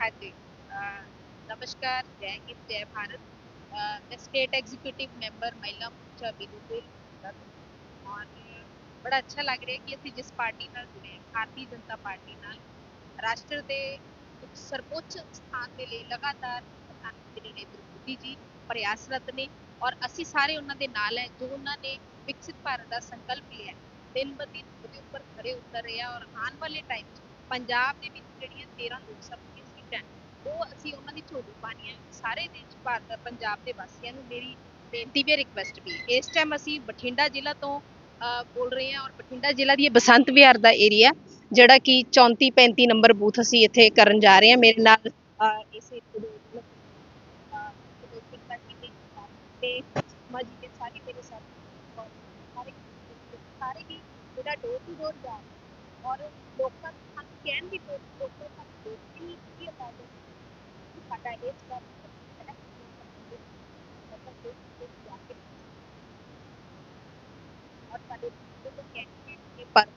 हाँ जी अ, नमस्कार जय हिंद जय भारत अ, मैं स्टेट एग्जीक्यूटिव ਮੈਂਬਰ ਮਹਿਲਾ ਮੋਰਚਾ ਬਿਲਕੁਲ ਔਰ ਬੜਾ ਅੱਛਾ ਲੱਗ ਰਿਹਾ ਕਿ ਅਸੀਂ ਜਿਸ ਪਾਰਟੀ ਨਾਲ ਜੁੜੇ ਹਾਂ ਭਾਰਤੀ ਜਨਤਾ ਪਾਰਟੀ ਨਾਲ ਰਾਸ਼ਟਰ ਦੇ ਇੱਕ ਸਰਵੋੱਚ ਸਥਾਨ ਦੇ ਲਈ ਲਗਾਤਾਰ ਪ੍ਰਧਾਨ ਮੰਤਰੀ ਨਰਿੰਦਰ ਮੋਦੀ ਜੀ ਪ੍ਰਯਾਸਰਤ ਨੇ ਔਰ ਅਸੀਂ ਸਾਰੇ ਉਹਨਾਂ ਦੇ ਨਾਲ ਹੈ ਜੋ ਉਹਨਾਂ ਨੇ ਵਿਕਸਿਤ ਭਾਰਤ ਦਾ ਸੰਕਲਪ ਲਿਆ ਹੈ। ਦਿਨ ਬ ਦਿਨ ਉਹਦੇ ਉੱਪਰ ਖਰੇ ਉਤਰ ਰਹੇ ਆ ਔਰ ਆਉਣ ਵਾਲੇ ਟਾਈਮ 'ਚ ਪੰਜਾਬ ਦੇ ਵਿੱਚ ਜਿਹੜੀਆਂ 13 ਲੋਕ ਸਭਾ ਦੀਆਂ ਸੀਟਾਂ ਹੈ, ਉਹ ਅਸੀਂ ਉਹਨਾਂ ਦੀ ਝੋਲੀ ਪਾਣੀ ਹੈ। ਸਾਰੇ ਦੇਸ਼ ਭਾਰਤ ਪੰਜਾਬ ਦੇ ਵਾਸੀਆਂ ਨੂੰ ਮੇਰੀ ਬੇਨਤੀ ਵੀ ਰਿਕਵੈਸਟ ਵੀ। ਹੈ। ਇਸ ਟਾਈਮ ਅਸੀਂ ਬਠਿੰਡਾ ਜ਼ਿਲ੍ਹਾ ਤੋਂ ਅ, ਬੋਲ ਰਹੇ ਹਾਂ ਔਰ ਬਠਿੰਡਾ ਜ਼ਿਲ੍ਹਾ ਦੀ ਇਹ ਬਸੰਤ ਵਿਹਾਰ ਦਾ ਏਰੀਆ ਜਿਹੜਾ ਕਿ 34 35 ਨੰਬਰ ਬੂਥ ਅਸੀਂ ਇੱਥੇ ਕਰਨ ਜਾ ਰਹੇ ਹਾਂ। ਮੇਰੇ ਨਾਲ ਅ, ਇਸ ਏਰੀਏ ਦੇ ਮਤਲਬ, ਅ, ਜਿਹੜੇ ਪਿੰਡਾਂ ਦੀ ਨੇ, ਤੇ ਮਾਜੀ ਦੇ ਸਾਰੇ ਮੇਰੇ ਸਾਥੀ ਔਰ ਸਾਰੇ ਸਾਰੇ ਹੀ ਜਿਹੜਾ ਡੋਰ ਟੂ ਡੋਰ ਜਾ ਰਹੇ ਔਰ ਲੋਕਾਂ ਨੂੰ ਸਾਨੂੰ ਕਹਿਣ ਦੀ ਲੋੜ ਲੋਕਾਂ ਨੂੰ ਬੇਨਤੀ ਨਹੀਂ ਕੀ about ਕਿ ਸਾਡਾ ਇਸ ਵਾਰ ਮਤਲਬ ਦੇਸ਼ ਜਾ ਕੇ ਔਰ ਸਾਡੇ ਕੈਂਡੀਡੇਟ ਨੇ ਪਰ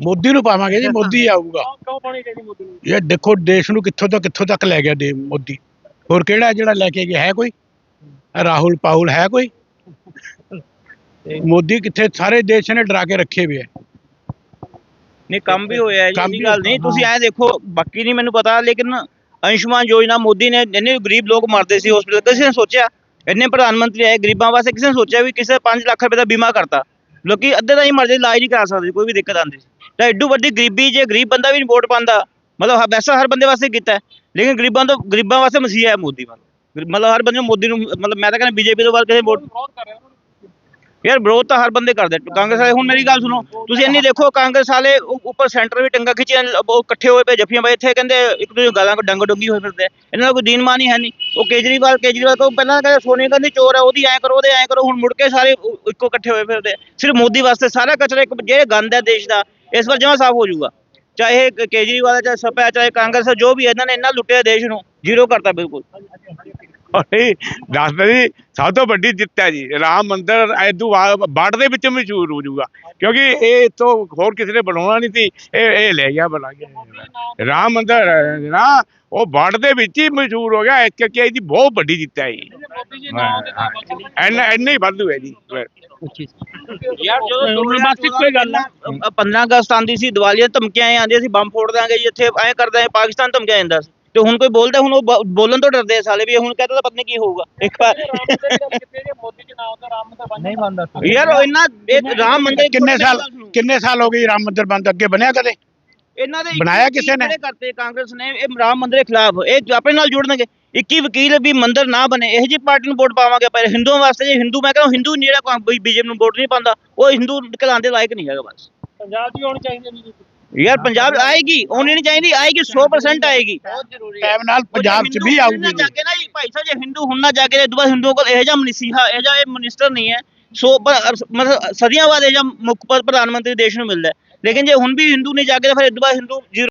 ਮੋਦੀ ਨੂੰ ਪਾਵਾਂਗੇ ਜੀ ਮੋਦੀ ਆਊਗਾ। ਕਿਉਂ ਕਿਉਂ ਪਾਣੀ ਚਾਹੀਦੀ ਮੋਦੀ ਨੂੰ? ਇਹ ਦੇਖੋ ਦੇਸ਼ ਨੂੰ ਕਿੱਥੋਂ ਤੋਂ ਕਿੱਥੋਂ ਤੱਕ ਲੈ ਗਿਆ ਦੇ ਮੋਦੀ। ਹੋਰ ਕਿਹੜਾ ਜਿਹੜਾ ਲੈ ਕੇ ਗਿਆ ਹੈ ਕੋਈ? ਰਾਹੁਲ ਪਾਹੁਲ ਹੈ ਕੋਈ? ਮੋਦੀ ਕਿੱਥੇ ਸਾਰੇ ਦੇਸ਼ ਨੇ ਡਰਾ ਕੇ ਰੱਖੇ ਹੋਏ ਹੈ ਨਹੀਂ ਕੰਮ ਵੀ ਹੋਇਆ ਹੈ ਜੀ ਕੰਮ ਗੱਲ ਨਹੀਂ। ਤੁਸੀਂ ਐ ਦੇਖੋ ਬਾਕੀ ਨਹੀਂ ਮੈਨੂੰ ਪਤਾ ਲੇਕਿਨ ਅੰਸ਼ਮਾਨ ਯੋਜਨਾ ਮੋਦੀ ਨੇ ਜਿੰਨੇ ਵੀ ਗਰੀਬ ਲੋਕ ਮਰਦੇ ਸੀ ਹਸਪੀਟਲ ਕਿਸੇ ਨੇ ਸੋਚਿਆ? ਇੰਨੇ ਪ੍ਰਧਾਨ ਮੰਤਰੀ ਆਏ ਗਰੀਬਾਂ ਵਾਸਤੇ ਕਿਸੇ ਨੇ ਸੋਚਿਆ ਵੀ ਕਿਸੇ 5 ਲੱਖ ਰੁਪਏ ਦਾ ਬੀਮਾ ਕਰਤਾ? ਲੋਕੀ ਅੱਧੇ ਤਾਂ ਹੀ ਮਰਦੇ ਇਲਾਜ ਨਹੀਂ ਕਰਾ ਸਕਦੇ, ਕੋਈ ਵੀ ਦਿੱਕਤ ਆਉਂਦੀ। ਸੀ ਤਾਂ ਐਡੂ ਵੱਡੀ ਗਰੀਬੀ ਜੇ ਗਰੀਬ ਬੰਦਾ ਵੀ ਨਹੀਂ ਵੋਟ ਪਾਉਂਦਾ, ਮਤਲਬ ਵੈਸਾ ਹਰ ਬੰਦੇ ਵਾਸਤੇ ਕੀਤਾ ਲੇਕਿਨ ਗਰੀਬਾਂ ਤੋਂ, ਗਰੀਬਾਂ ਵਾਸਤੇ ਮਸੀਹਾ ਹੈ ਮੋਦੀ ਮਤਲਬ ਮਤਲਬ ਹਰ ਬੰਦੇ ਨੂੰ ਮੋਦੀ ਨੂੰ, ਮਤਲਬ ਮੈਂ ਤਾਂ ਕਹਿੰਦਾ ਬੀਜੇਪੀ ਤੋਂ ਬਾਅਦ ਕਿਸੇ ਵੋਟ ਵਿਰੋਧ ਕਰ ਰਿਹਾ ਯਾਰ ਵਿਰੋਧ ਤਾਂ ਹਰ ਬੰਦੇ ਕਰਦੇ ਕਾਂਗਰਸ ਵਾਲੇ, ਹੁਣ ਮੇਰੀ ਗੱਲ ਸੁਣੋ, ਤੁਸੀਂ ਇੰਨੀ ਦੇਖੋ, ਕਾਂਗਰਸ ਵਾਲੇ ਉੱਪਰ ਸੈਂਟਰ ਵੀ ਟੰਗਾ ਖਿੱਚੀਆਂ ਉਹ ਇਕੱਠੇ ਹੋਏ ਪਏ, ਜੱਫੀਆਂ ਬਾਈ ਇੱਥੇ ਕਹਿੰਦੇ ਇੱਕ ਦੂਜੇ ਗਾਲਾਂ ਕੋ ਡੰਗ ਡੁੰਗੀ ਹੋਏ ਫਿਰਦੇ ਇਹਨਾਂ ਦਾ ਕੋਈ ਦੀਨ ਹੈ ਨਹੀਂ। ਉਹ ਕੇਜਰੀਵਾਲ ਕੇਜਰੀਵਾਲ ਕੋ ਪਹਿਲਾਂ ਕਹਿੰਦੇ ਸੋਨੀਆ ਗਾਂਧੀ ਚੋਰ ਹੈ ਉਹਦੀ ਐ ਕਰੋ, ਉਹਦੇ ਐ ਕਰੋ, ਹੁਣ ਮੁੜ ਕੇ ਸਾਰੇ ਇੱਕੋ ਇਕੱਠੇ ਹੋਏ ਫਿਰਦੇ ਸਿਰਫ ਮੋਦੀ ਵਾਸਤੇ ਸਾਰਾ ਕਚਰਾ ਇੱਕ, ਜਿਹੜੇ ਗੰਦ ਹੈ ਦੇਸ਼ ਦਾ, ਇਸ ਵਾਰ ਜਮਾ ਸਾਫ਼ ਹੋ ਜਾਊਗਾ। ਚਾਹੇ ਕੇਜਰੀਵਾਲ ਹੈ, ਚਾਹੇ ਸਪਾ ਚਾਹੇ ਕਾਂਗਰਸ ਜੋ ਵੀ ਹੈ, ਇਹਨਾਂ ਨੇ ਇੰਨਾ ਲੁੱਟਿਆ ਦੇਸ਼ ਨੂੰ, ਜ਼ੀਰੋ ਕਰਤਾ ਬਿਲਕੁਲ। ਓਏ ਦੱਸਦਾ ਜੀ ਸਭ ਤੋਂ ਵੱਡੀ ਜਿੱਤ ਹੈ ਜੀ। ਰਾਮ ਮੰਦਿਰ ਐਦੂ ਬਾੜ ਦੇ ਵਿੱਚ ਮਸ਼ਹੂਰ ਹੋ ਜਾਊਗਾ। ਕਿਉਂਕਿ ਇਹ ਤੋਂ ਹੋਰ ਕਿਸੇ ਨੇ ਬਣਾਉਣਾ ਨਹੀਂ ਸੀ। ਇਹ ਇਹ ਲੈ ਗਿਆ ਬਣਾ ਗਿਆ। ਰਾਮ ਮੰਦਿਰ ਨਾ ਉਹ ਬਾੜ ਦੇ ਵਿੱਚ ਹੀ ਮਸ਼ਹੂਰ ਹੋ ਗਿਆ। ਕਿਉਂਕਿ ਇਹਦੀ ਬਹੁਤ ਵੱਡੀ ਜਿੱਤ ਹੈ ਜੀ। ਨਾ ਐਨਾ ਐਨਾ ਹੀ ਵਾਧੂ ਹੈ ਜੀ। ਯਾਰ ਜਦੋਂ ਇੱਕੋ ਹੀ ਗੱਲ ਹੈ। 15 ਅਗਸਤ ਆਂਦੀ ਸੀ ਦੀਵਾਲੀ ਧਮਕੀਆਂ ਆਂਦੀਆਂ ਸੀ ਬੰਬ ਫੋੜ ਦਾਂਗੇ ਜੀ ਇੱਥੇ। ਐ ਕਰ ਦਾਂਗੇ ਪਾਕਿਸਤਾਨ ਧਮਕੀਆਂ ਜਾਂਦਾ ਸੀ। ਤੇ ਹੁਣ ਕੋਈ ਬੋਲਦਾ ਹੁਣ ਉਹ ਬੋਲਣ ਤੋਂ ਡਰਦੇ ਆ ਸਾਲੇ ਵੀ ਹੁਣ ਕਹਿੰਦਾ ਤਾਂ ਪਤਾ ਨਹੀਂ ਕੀ ਹੋਊਗਾ। ਇੱਕ ਨਹੀਂ ਯਾਰ ਉਹ ਇੰਨਾ ਇਹ ਰਾਮ ਮੰਦਿਰ ਕਿੰਨੇ ਸਾਲ ਕਿੰਨੇ ਸਾਲ ਹੋ ਗਏ ਰਾਮ ਮੰਦਿਰ ਬੰਦ ਅੱਗੇ ਬਣਿਆ ਕਦੇ? ਇਹਨਾਂ ਦੇ ਬਣਾਇਆ ਕਿਸੇ ਨੇ? ਕਰਤੇ ਕਾਂਗਰਸ ਨੇ? ਇਹ ਰਾਮ ਮੰਦਿਰ ਦੇ ਖਿਲਾਫ ਇਹ ਆਪਣੇ ਨਾਲ ਜੁੜਨਗੇ। 21 ਵਕੀਲ ਵੀ ਮੰਦਿਰ ਨਾ ਬਣੇ ਇਹ ਜੀ ਪਾਰਟੀ ਨੂੰ ਵੋਟ ਪਾਵਾਂਗੇ ਪਰ ਹਿੰਦੂਆਂ ਵਾਸਤੇ ਜੇ ਹਿੰਦੂ ਮੈਂ ਕਹਿੰਦਾ ਹਿੰਦੂ ਜਿਹੜਾ ਬੀਜੇਪੀ ਨੂੰ ਵੋਟ ਨਹੀਂ ਪਾਉਂਦਾ ਉਹ ਹਿੰਦੂ ਨਿਕਲਾਉਣ ਦੇ ਲਾਇਕ ਨਹੀਂ ਹੈਗਾ ਬਸ। ਪੰਜਾਬ ਦੀ ਹੋਣੀ ਚਾਹੀਦੀ ਨਹੀਂ ਯਾਰ ਪੰਜਾਬ ਆਏਗੀ ਹੋਣੀ ਨਹੀਂ ਚਾਹੀਦੀ ਆਏਗੀ 100% ਆਏਗੀ ਬਹੁਤ ਜ਼ਰੂਰੀ ਟਾਈਮ ਨਾਲ ਪੰਜਾਬ 'ਚ ਵੀ ਆਊਗੀ ਜੀ। ਜਾਗੇ ਨਾ ਜੀ ਭਾਈ ਸਾਹਿਬ ਜੇ ਹਿੰਦੂ ਹੁਣ ਨਾ ਜਾਗੇ ਦੁਬਾਰਾ ਹਿੰਦੂਆਂ ਕੋਲ ਇਹ ਜਿਹਾ ਮਨੀਸੀਹਾ ਇਹ ਜਿਹਾ ਇਹ ਮਿਨਿਸਟਰ ਨਹੀਂ ਹੈ ਸੋ ਮਤਲਬ ਸਦੀਆਂ ਬਾਅਦ ਇਹ ਜਿਹਾ ਮੁੱਖ ਪ੍ਰਧਾਨ ਮੰਤਰੀ ਦੇਸ਼ ਨੂੰ ਮਿਲਦਾ। ਲੇਕਿਨ ਜੇ ਹੁਣ ਵੀ ਹਿੰਦੂ ਨਹੀਂ ਜਾਗੇ ਤਾਂ ਫਿਰ ਇਹ ਦੁਬਾਰਾ ਹਿੰਦੂ ਜ਼ੀਰੋ